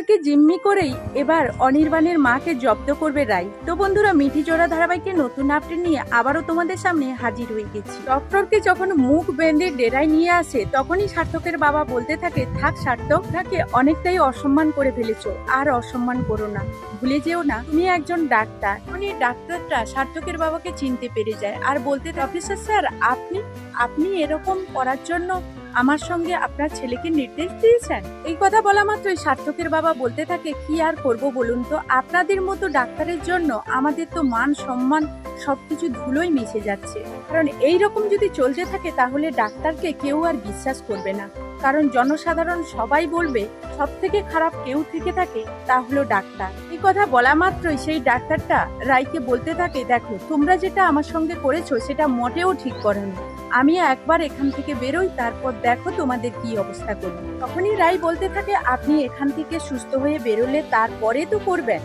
ডাক্তারকে জিম্মি করেই এবার অনির্বাণের মাকে জব্দ করবে রাই। তো বন্ধুরা, মিঠি জোড়া ধারাবাহিকের নতুন আপডেট নিয়ে আবারও তোমাদের সামনে হাজির হয়ে গেছি। ডক্টরকে যখন মুখ বেঁধে ডেরায় নিয়ে আসে, তখনই সার্থকের বাবা বলতে থাকে, থাক সার্থক, তাকে অনেকটাই অসম্মান করে ফেলেছো, আর অসম্মান করো না। ভুলে যেও না, তুমি একজন ডাক্তার। উনি ডাক্তারটা সার্থকের বাবাকে চিনতে পেরে যায় আর বলতে অফিসার স্যার, আপনি আপনি এরকম করার জন্য আমার সঙ্গে আপনার ছেলেকে নির্দেশ দিয়েছেন? এই কথা বলা মাত্রই সার্থকের বাবা বলতে থাকে, কি আর করব বলুন তো? আপনাদের মতো ডাক্তারের জন্য আমাদের তো মান সম্মান সবকিছু ধুলোই মিশে যাচ্ছে। কারণ এই রকম যদি চলতে থাকে, তাহলে ডাক্তারকে কেউ আর বিশ্বাস করবে না। কারণ জনসাধারণ সবাই বলবে সব থেকে খারাপ কেউ থেকে থাকে, তা হলো ডাক্তার। এই কথা বলা মাত্রই সেই ডাক্তারটা রায়কে বলতে থাকে, দেখো, তোমরা যেটা আমার সঙ্গে করেছ, সেটা মোটেও ঠিক করনি। আমি একবার এখান থেকে বেরোই, তারপর দেখো তোমাদের কি অবস্থা করবে তখনই রাই বলতে থাকে, আপনি এখান থেকে সুস্থ হয়ে বেরোলে তারপরে তো করবেন।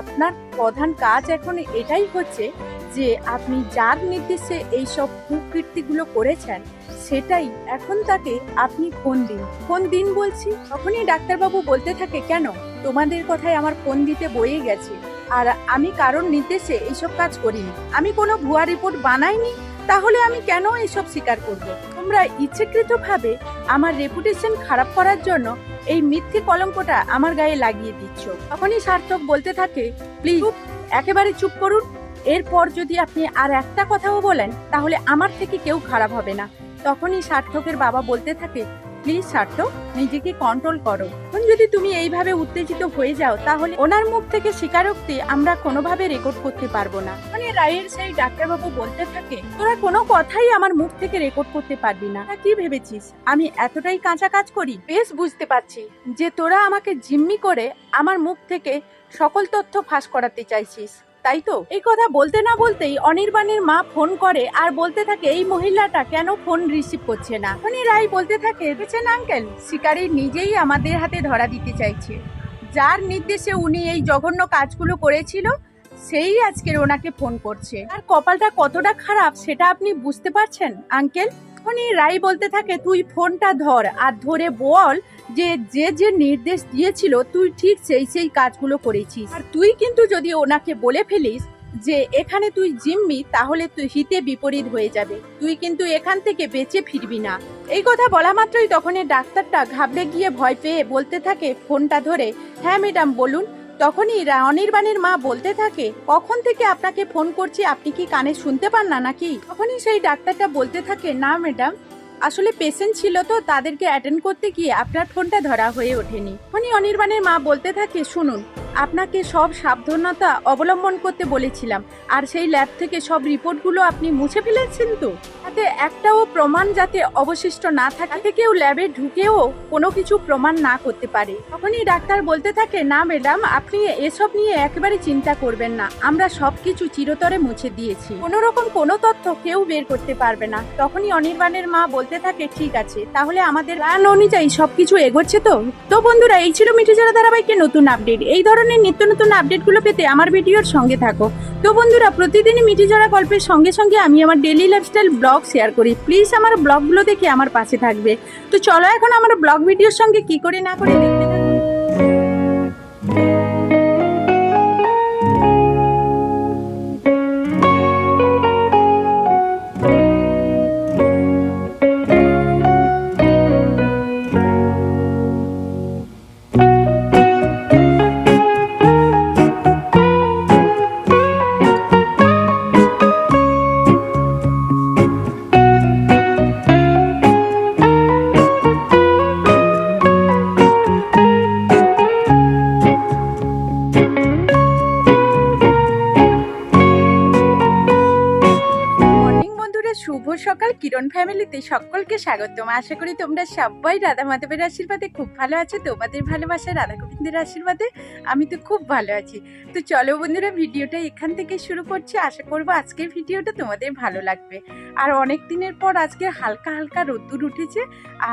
আপনার প্রধান কাজ এখন এটাই হচ্ছে যে, আপনি যার নির্দেশে এইসব কুকীর্তিগুলো করেছেন, সেটাই এখন তাকে আপনি ফোন দিন। ফোন দিন বলছি, তখনই ডাক্তারবাবু বলতে থাকে, কেন? তোমাদের কথায় আমার ফোন দিতে বয়ে গেছে। আর আমি কারোর নির্দেশে এইসব কাজ করিনি। আমি কোনো ভুয়া রিপোর্ট বানাইনি তাহলে আমি কেন এইসব স্বীকার করব? তোমরা ইচ্ছেকৃতভাবে আমার রেপুটেশন খারাপ করার জন্য এই মিথ্যে কলঙ্কটা আমার গায়ে লাগিয়ে দিচ্ছ। তখনই সার্থক বলতে থাকে, প্লিজ একেবারে চুপ করুন। এরপর যদি আপনি আর একটা কথাও বলেন, তাহলে আমার থেকে কেউ খারাপ হবে না। তখনই সার্থকের বাবা বলতে থাকে প্লিজ সার্থক নিজেকে কন্ট্রোল করো। যদি তুমি এইভাবে উত্তেজিত হয়ে যাও, তাহলে ওনার মুখ থেকে স্বীকারোক্তি আমরা কোনোভাবে রেকর্ড করতে পারব না। মানে রায়ের সেই ডাক্তারবাবু বলতে থাকে, তোরা কোনো কথাই আমার মুখ থেকে রেকর্ড করতে পারবি না। কি ভেবেছিস? আমি এতটাই কাঁচা কাজ করি? বেশ, বুঝতে পারছি যে তোরা আমাকে জিম্মি করে আমার মুখ থেকে সকল তথ্য ফাঁস করাতে চাইছিস। তাই তো? এই কথা বলতে না বলতেই অনির্বাণের মা ফোন করে আর বলতে থাকে, এই মহিলাটা কেন ফোন রিসিভ করছে না? উনি রাই বলতে থাকে, দেখছেন আঙ্কেল শিকারি নিজেই আমাদের হাতে ধরা দিতে চাইছে। যার নির্দেশে উনি এই জঘন্য কাজগুলো করেছিল, সেই আজকের ওনাকে ফোন করছে। আর কপালটা কতটা খারাপ সেটা আপনি বুঝতে পারছেন আঙ্কেল উনি রাই বলতে থাকে, তুই ফোনটা ধর আর ধরে বল যে যে যে নির্দেশ দিয়েছিল, তুই ঠিক সেই সেই কাজগুলো করেছিস। আর তুই কিন্তু যদি ওনাকে বলে ফেলিস যে, এখানে তুই জিম্মি, তাহলে তুই হিতে বিপরীত হয়ে যাবে। তুই কিন্তু এখান থেকে বেঁচে ফিরবি না। এই কথা বলা মাত্রই তখন ডাক্তারটা ঘাবড়ে গিয়ে ভয় পেয়ে বলতে থাকে ফোনটা ধরে হ্যাঁ ম্যাডাম, বলুন। তখনই অনির্বাণের মা বলতে থাকে, কখন থেকে আপনাকে ফোন করছি? আপনি কি কানে শুনতে পান না নাকি? তখনই সেই ডাক্তারটা বলতে থাকে, না, ম্যাডাম আসলে পেশেন্ট ছিল তো, তাদেরকে অ্যাটেন্ড করতে গিয়ে আপনার ফোনটা ধরা হয়ে ওঠেনি। উনি অনির্বাণের মা বলতে থাকে, শুনুন আপনাকে সব সাবধানতা অবলম্বন করতে বলেছিলাম, আর সেই ল্যাব থেকে সব রিপোর্টগুলো আপনি মুছে ফেলেছেন তো? তাতে একটাও প্রমাণ যাতে অবশিষ্ট না থাকে যাতে কেউ ল্যাবে ঢুকেও কোনো কিছু প্রমাণ না করতে পারে। তখনই ডাক্তার বলতে থাকে, না ম্যাডাম, আপনি এসব নিয়ে একেবারে চিন্তা করবেন না, আমরা সব কিছু চিরতরে মুছে দিয়েছি। কোনো রকম কোনো তথ্য কেউ বের করতে পারবে না। তখনই অনির্বাণের মা বলতে থাকে, ঠিক আছে, তাহলে আমাদের প্ল্যান অনুযায়ী সবকিছু এগোচ্ছে তো? তো বন্ধুরা, এই ছিল মিঠে যারা ধারাবাহিকের নতুন আপডেট এই ধরনের নিত্য নতুন আপডেটগুলো পেতে আমার ভিডিওর সঙ্গে থাকো। তো বন্ধুরা, প্রতিদিনই মিটি জড়া গল্পের সঙ্গে সঙ্গে আমি আমার ডেলি লাইফস্টাইল ব্লগ শেয়ার করি। প্লিজ আমার ব্লগগুলো দেখে আমার পাশে থাকবে। তো চলো এখন আমার ব্লগ ভিডিওর সঙ্গে কি করে না করে দেখতে থাকো। কিরণ ফ্যামিলিতে সকলকে স্বাগতম। আশা করি তোমরা সবাই রাধা মাধবের আশীর্বাদে খুব ভালো আছো, তোমাদের ভালোবাসা রাধা গোবিন্দের আশীর্বাদে আমি তো খুব ভালো আছি। তো চলো বন্ধুরা, ভিডিওটা এখান থেকে শুরু করছি। আশা করব আজকের ভিডিওটা তোমাদের ভালো লাগবে। আর অনেক দিনের পর আজকে হালকা হালকা রোদ্দুর উঠেছে।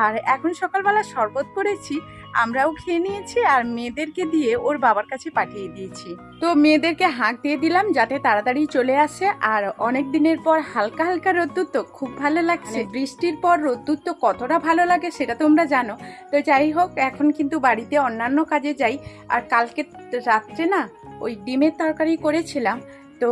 আর এখন সকালবেলা শরবত করেছি। আমরাও খেয়ে নিয়েছি আর মেয়েদেরকে দিয়ে ওর বাবার কাছে পাঠিয়ে দিয়েছি। তো মেয়েদেরকে হাঁক দিয়ে দিলাম যাতে তাড়াতাড়ি চলে আসে আর অনেক দিনের পর হালকা হালকা রোদ্দুর তো খুব ভালো লাগছে। বৃষ্টির পর রোদ্দুর তো কতটা ভালো লাগে সেটা তোমরা জানো। তো যাই হোক, এখন কিন্তু বাড়িতে অন্যান্য কাজে যাই। আর কালকে রাত্রে না ওই ডিমের তরকারি করেছিলাম। তো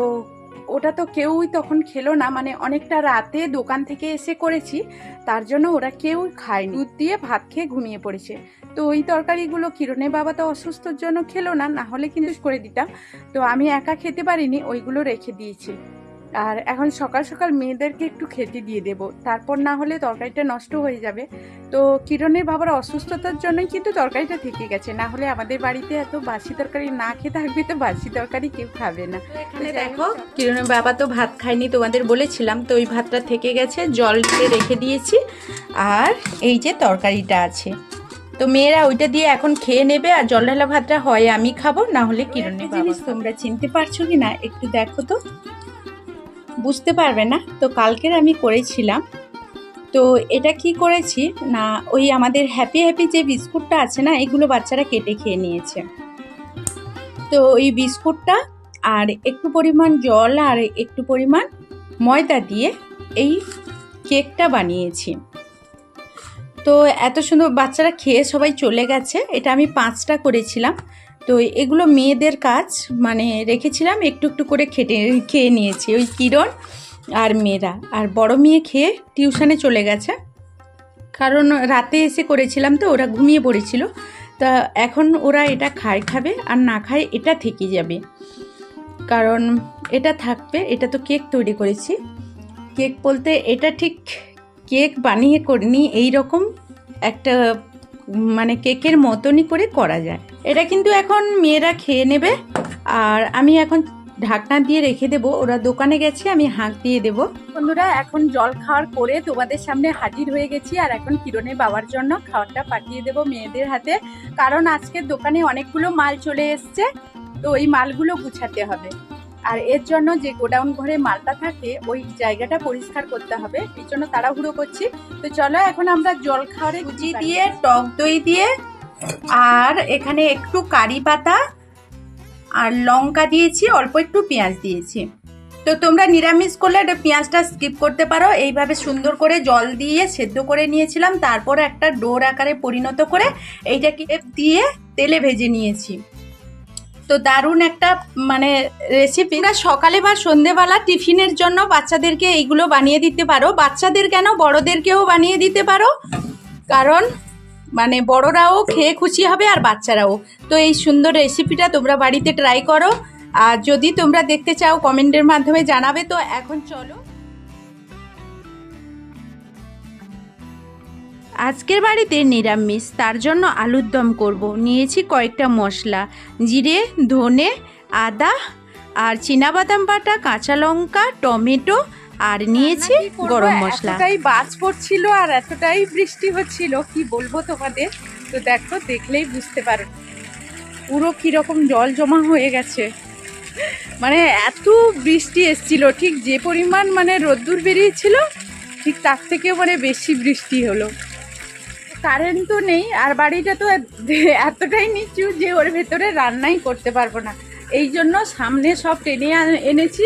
ওটা তো কেউই তখন খেলো না মানে অনেকটা রাতে দোকান থেকে এসে করেছি, তার জন্য ওরা কেউ খায় দুধ দিয়ে ভাত খেয়ে ঘুমিয়ে পড়েছে। তো ওই তরকারিগুলো কিরণের বাবা তো অসুস্থর জন্য খেলো না না হলে কিন্তু করে দিতাম। তো আমি একা খেতে পারিনি, ওইগুলো রেখে দিয়েছি। আর এখন সকাল সকাল মেয়েদেরকে একটু খেতে দিয়ে দেব। তারপর না হলে তরকারিটা নষ্ট হয়ে যাবে। তো কিরণের বাবার অসুস্থতার জন্যই কিন্তু তরকারিটা থেকে গেছে। না হলে আমাদের বাড়িতে এত বাসি তরকারি না খেয়ে থাকবে তো বাসি তরকারি কেউ খাবে না। এখানে দেখো কিরণের বাবা তো ভাত খায়নি তোমাদের বলেছিলাম তো ওই ভাতটা থেকে গেছে জল দিয়ে রেখে দিয়েছি। আর এই যে তরকারিটা আছে। তো মেয়েরা ওইটা দিয়ে এখন খেয়ে নেবে আর জল ঢালা ভাতটা হয় আমি খাব না হলে কিরণের জিনিস তোমরা চিনতে পারছ কি না একটু দেখো তো। বুঝতে পারবে না। তো কালকের আমি করেছিলাম। তো এটা কি করেছি? না, ওই আমাদের হ্যাপি হ্যাপি যে বিস্কুটটা আছে না, এগুলো বাচ্চারা কেটে খেয়ে নিয়েছে। তো ওই বিস্কুটটা আর একটু পরিমাণ জল আর একটু পরিমাণ ময়দা দিয়ে এই কেকটা বানিয়েছি। তো এত সুন্দর বাচ্চারা খেয়ে সবাই চলে গেছে। এটা আমি পাঁচটা করেছিলাম। তো এগুলো মেয়েদের কাজ মানে রেখেছিলাম, একটু একটু করে খেটে, খেয়ে নিয়েছি, ওই কিরণ আর মেয়েরা। আর বড় মেয়ে খেয়ে টিউশনে চলে গেছে। কারণ রাতে এসে করেছিলাম তো, ওরা ঘুমিয়ে পড়েছিল। তা এখন ওরা এটা খায় খাবে, আর না খায় এটা থেকে যাবে। কারণ এটা থাকবে, এটা তো কেক তৈরি করেছি। কেক বলতে এটা ঠিক কেক বানিয়ে করিনি এই রকম একটা মানে কেকের মতনই করে করা যায়। এটা কিন্তু এখন মেয়েরা খেয়ে নেবে। আর আমি এখন ঢাকনা দিয়ে রেখে দেবো। ওরা দোকানে গেছে, আমি হাঁক দিয়ে দেবো। বন্ধুরা, এখন জল খাওয়ার করে তোমাদের সামনে হাজির হয়ে গেছি। আর এখন কিরণের বাবার জন্য খাবারটা পাঠিয়ে দেবো মেয়েদের হাতে। কারণ আজকে দোকানে অনেকগুলো মাল চলে এসছে। তো ওই মালগুলো গুছাতে হবে। আর এর জন্য যে গোডাউন ঘরে মালটা থাকে ওই জায়গাটা পরিষ্কার করতে হবে। এই জন্য তাড়াহুড়ো করছি। তো চলো এখন আমরা জল খাওয়ারে সুজি দিয়ে টক দই দিয়ে আর এখানে একটু কারি পাতা আর লঙ্কা দিয়েছি অল্প একটু পেঁয়াজ দিয়েছি। তো তোমরা নিরামিষ করলে এটা পেঁয়াজটা স্কিপ করতে পারো। এইভাবে সুন্দর করে জল দিয়ে সেদ্ধ করে নিয়েছিলাম। তারপর একটা ডোর আকারে পরিণত করে এইটাকে দিয়ে তেলে ভেজে নিয়েছি। তো দারুণ একটা মানে রেসিপি সকালে বা সন্ধেবেলা টিফিনের জন্য বাচ্চাদেরকে এইগুলো বানিয়ে দিতে পারো। বাচ্চাদের কেন? বড়দেরকেও বানিয়ে দিতে পারো। কারণ মানে বড়রাও খেয়ে খুশি হবে আর বাচ্চারাও। তো এই সুন্দর রেসিপিটা তোমরা বাড়িতে ট্রাই করো। আর যদি তোমরা দেখতে চাও কমেন্টের মাধ্যমে জানাবে। তো এখন চলো। আজকের বাড়িতে নিরামিষ তার জন্য আলুর দম করব। নিয়েছি কয়েকটা মশলা জিরে ধনে আদা আর বাদাম বাটা কাঁচা লঙ্কা টমেটো আর নিয়েছি গরম মশলা। এতটাই বাজ পড়ছিল আর এতটাই বৃষ্টি হচ্ছিল কি বলব তোমাদের? তো দেখো দেখলেই বুঝতে পারো। পুরো কীরকম জল জমা হয়ে গেছে। মানে এত বৃষ্টি এসছিল ঠিক যে পরিমাণ মানে রোদ্দুর বেরিয়েছিল ঠিক তার থেকেও মানে বেশি বৃষ্টি হলো। কারেন্ট তো নেই, আর বাড়িটা তো এতটাই নিচু যে ওর ভেতরে রান্নাই করতে পারব না। এই জন্য সামনে সব টেনে এনেছি,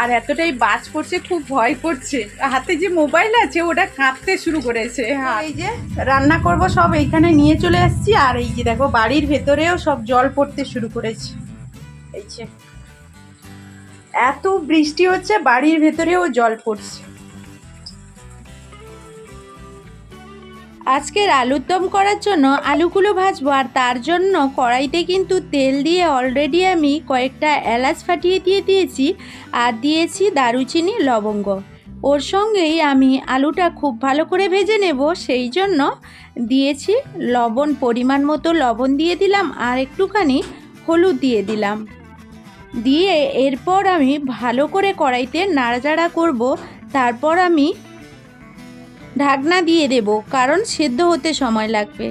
আর এতটাই বাজ পড়ছে, খুব ভয় করছে। হাতে যে মোবাইল আছে, ওটা কাঁপতে শুরু করেছে। হ্যাঁ। এই যে রান্না করব সব এইখানে নিয়ে চলে আসছি আর এই যে দেখো বাড়ির ভেতরেও সব জল পড়তে শুরু করেছে। এই যে এত বৃষ্টি হচ্ছে, বাড়ির ভেতরেও জল পড়ছে। আজকের আলুর দম করার জন্য আলুগুলো ভাজবো, আর তার জন্য কড়াইতে কিন্তু তেল দিয়ে অলরেডি আমি কয়েকটা এলাচ ফাটিয়ে দিয়ে দিয়েছি, আর দিয়েছি দারুচিনি, লবঙ্গ। ওর সঙ্গেই আমি আলুটা খুব ভালো করে ভেজে নেব, সেই জন্য দিয়েছি লবণ, পরিমাণ মতো লবণ দিয়ে দিলাম, আর একটুখানি হলুদ দিয়ে দিলাম। দিয়ে এরপর আমি ভালো করে কড়াইতে নাড়াচাড়া করব, তারপর আমি ঢাকনা দিয়ে দেব, কারণ সেদ্ধ হতে সময় লাগবে।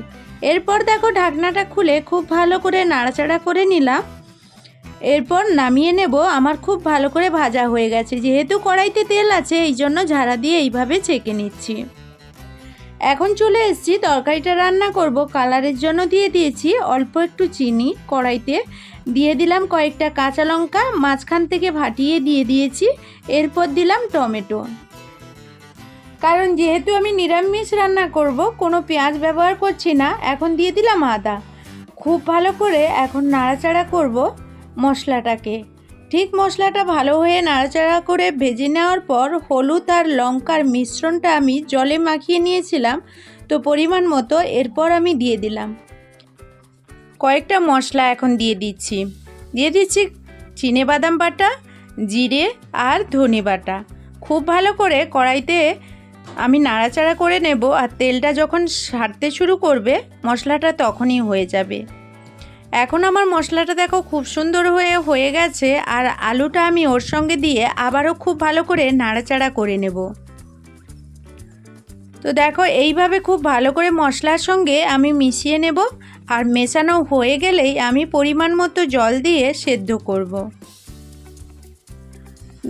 এরপর দেখো ঢাকনাটা খুলে খুব ভালো করে নাড়াচাড়া করে নিলাম। এরপর নামিয়ে নেব, আমার খুব ভালো করে ভাজা হয়ে গেছে, যেহেতু কড়াইতে তেল আছে, এই জন্য ঝাড়া দিয়ে এইভাবে ছেঁকে নিচ্ছি। এখন চলে এসেছি, তরকারিটা রান্না করব, কালারের জন্য দিয়ে দিয়েছি অল্প একটু চিনি কড়াইতে। দিয়ে দিলাম কয়েকটা কাঁচা লঙ্কা, মাঝখান থেকে ভাটিয়ে দিয়ে দিয়েছি, এরপর দিলাম টমেটো। কারণ যেহেতু আমি নিরামিষ রান্না করব, কোনো পেঁয়াজ ব্যবহার করছি না, এখন দিয়ে দিলাম আদা। খুব ভালো করে এখন নাড়াচাড়া করব মশলাটাকে। ঠিক মশলাটা ভালো হয়ে নাড়াচাড়া করে ভেজে নেওয়ার পর হলুদ আর লঙ্কার মিশ্রণটা আমি জলে মাখিয়ে নিয়েছিলাম, তো পরিমাণ মতো এরপর আমি দিয়ে দিলাম। কয়েকটা মশলা এখন দিয়ে দিচ্ছি। দিয়ে দিচ্ছি চিনে বাদাম বাটা, জিরে আর ধনে বাটা। খুব ভালো করে কড়াইতে আমি নাড়াচাড়া করে নেব আর তেলটা যখন সারতে শুরু করবে, মশলাটা তখনই হয়ে যাবে এখন আমার মশলাটা দেখো খুব সুন্দর হয়ে হয়ে গেছে আর আলুটা আমি ওর সঙ্গে দিয়ে আবারও খুব ভালো করে নাড়াচাড়া করে নেব তো দেখো এইভাবে খুব ভালো করে মশলার সঙ্গে আমি মিশিয়ে নেব আর মেশানো হয়ে গেলেই আমি পরিমাণ মতো জল দিয়ে সেদ্ধ করব।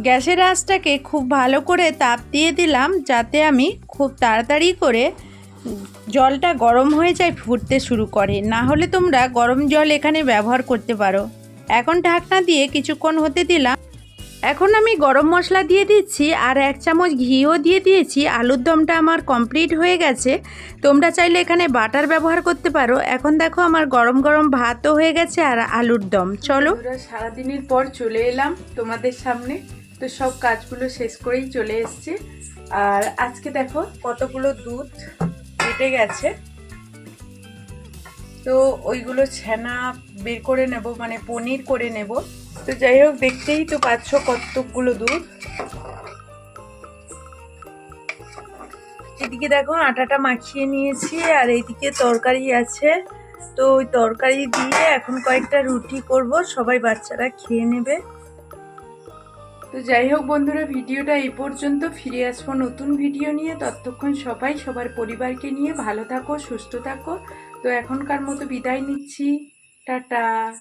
গ্যাসের আঁচটাকে খুব ভালো করে তাপ দিয়ে দিলাম যাতে আমি খুব তাড়াতাড়ি করে জলটা গরম হয়ে যায় ফুটতে শুরু করে। না হলে তোমরা গরম জল এখানে ব্যবহার করতে পারো। এখন ঢাকনা দিয়ে কিছুক্ষণ হতে দিলাম। এখন আমি গরম মশলা দিয়ে দিচ্ছি আর এক চামচ ঘিও দিয়ে দিয়েছি। আলুর দমটা আমার কমপ্লিট হয়ে গেছে। তোমরা চাইলে এখানে বাটার ব্যবহার করতে পারো। এখন দেখো আমার গরম গরম ভাতও হয়ে গেছে আর আলুর দম। চলো। সারাদিনের পর চলে এলাম তোমাদের সামনে। তো সব কাজগুলো শেষ করেই চলে এসছি। আর আজকে দেখো কতগুলো দুধ কেটে গেছে। তো ওইগুলো ছানা বের করে নেব মানে পনির করে নেব। তো যাই হোক, দেখতেই তো পাচ্ছ কতগুলো দুধ। এদিকে দেখো আটাটা মাখিয়ে নিয়েছি, আর এইদিকে তরকারি আছে। তো ওই তরকারি দিয়ে এখন কয়েকটা রুটি করব, সবাই বাচ্চারা খেয়ে নেবে। তো যাই হোক বন্ধুরা, ভিডিওটা এই পর্যন্ত। ফিরে আসব নতুন ভিডিও নিয়ে। ততক্ষণ সবাই, সবার পরিবারকে নিয়ে ভালো থাকো, সুস্থ থাকো। তো এখনকার মতো বিদায় নিচ্ছি। টাটা।